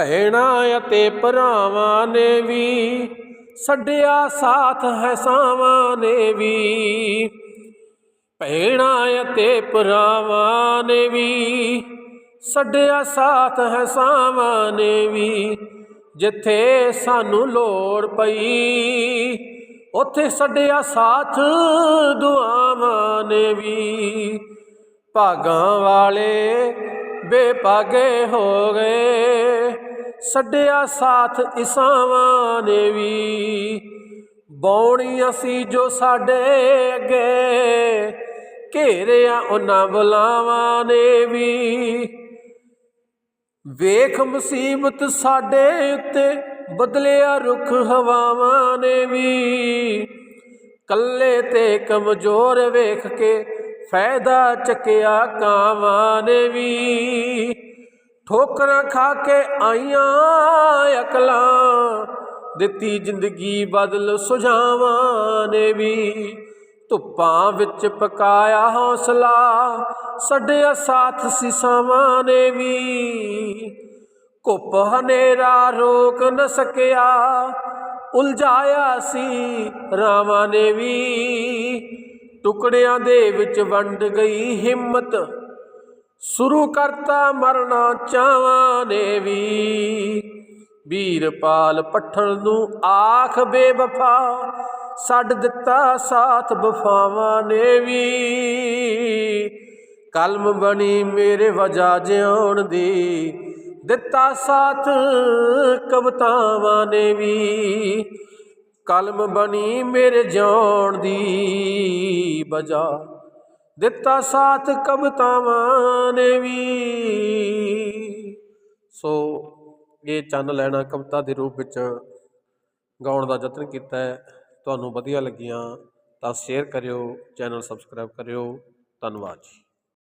ਭੈਣਾਂ ਅਤੇ ਭਰਾਵਾਂ ਨੇ ਵੀ, ਛੱਡਿਆ ਸਾਥ ਹੈ ਸਾਵਾਂ ਨੇ ਵੀ। ਭੈਣਾਂ ਅਤੇ ਭਰਾਵਾਂ ਨੇ ਵੀ, ਛੱਡਿਆ ਸਾਥ ਹੈ ਸਾਵਾਂ ਨੇ ਵੀ। ਜਿੱਥੇ ਸਾਨੂੰ ਲੋੜ ਪਈ, ਉੱਥੇ ਛੱਡਿਆ ਸਾਥ ਦੁਆਵਾਂ ਨੇ ਵੀ। ਭਾਗਾਂ ਵਾਲੇ ਬੇਪਾਗੇ ਹੋ ਗਏ ਛੱਡਿਆ ਸਾਥ ਇਸਾਵਾਂ ਨੇ ਵੀ। ਬੌਣੀ ਅਸੀਂ ਜੋ ਸਾਡੇ ਅੱਗੇ, ਘੇਰਿਆ ਉਹਨਾਂ ਬਲਾਵਾਂ ਨੇ ਵੀ। ਵੇਖ ਮੁਸੀਬਤ ਸਾਡੇ ਉੱਤੇ, ਬਦਲਿਆ ਰੁੱਖ ਹਵਾਵਾਂ ਨੇ ਵੀ। ਕੱਲੇ ਤੇ ਕਮਜ਼ੋਰ ਵੇਖ ਕੇ ਫਾਇਦਾ ਚੱਕਿਆ ਕਾਵਾਂ ਨੇ ਵੀ। ਠੋਕਰਾਂ ਖਾ ਕੇ ਆਈਆਂ ਅਕਲਾਂ, ਦਿੱਤੀ ਜ਼ਿੰਦਗੀ ਬਦਲ ਸੁਝਾਵਾਂ ਨੇ ਵੀ। ਧੁੱਪਾਂ ਵਿੱਚ ਪਕਾਇਆ ਹੌਸਲਾ ਛੱਡਿਆ ਸਾਥ ਸਿਸਾਵਾਂ ਨੇ ਵੀ। ਘੁੱਪ ਹਨੇਰਾ ਰੋਕ ਨ ਸਕਿਆ, ਉਲਝਾਇਆ ਸੀ ਰਾਵਾਂ ਨੇ ਵੀ। ਟੁਕੜਿਆਂ ਦੇ ਵਿੱਚ ਵੰਡ ਗਈ ਹਿੰਮਤ ਸ਼ੁਰੂ ਕਰਤਾ ਮਰਨਾ ਚਾਵਾਂ ਨੇ ਵੀ। ਵੀਰਪਾਲ ਪੱਠਣ ਨੂੰ ਆਖ ਬੇਵਫਾ, ਛੱਡ ਦਿੱਤਾ ਸਾਥ ਵਫਾਵਾਂ ਨੇ ਵੀ। ਕਲਮ ਬਣੀ ਮੇਰੇ ਵਜਾ ਜਿਉਣ ਦੀ, ਦਿੱਤਾ ਸਾਥ ਕਵਤਾਵਾਂ ਨੇ ਵੀ। ਕਲਮ ਬਣੀ ਮੇਰੇ ਜਿਉਣ ਦੀ ਵਜਾ ਦਿੱਤਾ ਸਾਥ ਕਵਤਾਵਾਂ ਨੇ ਵੀ। ਸੋ ਇਹ ਚੰਨ ਲੈਣਾ ਕਵਿਤਾ ਦੇ ਰੂਪ ਵਿੱਚ ਗਾਉਣ ਦਾ ਯਤਨ ਕੀਤਾ ਹੈ। ਤੁਹਾਨੂੰ ਵਧੀਆ ਲੱਗੀਆਂ ਤਾਂ ਸ਼ੇਅਰ ਕਰਿਓ ਚੈਨਲ ਸਬਸਕ੍ਰਾਈਬ ਕਰਿਓ। ਧੰਨਵਾਦ ਜੀ।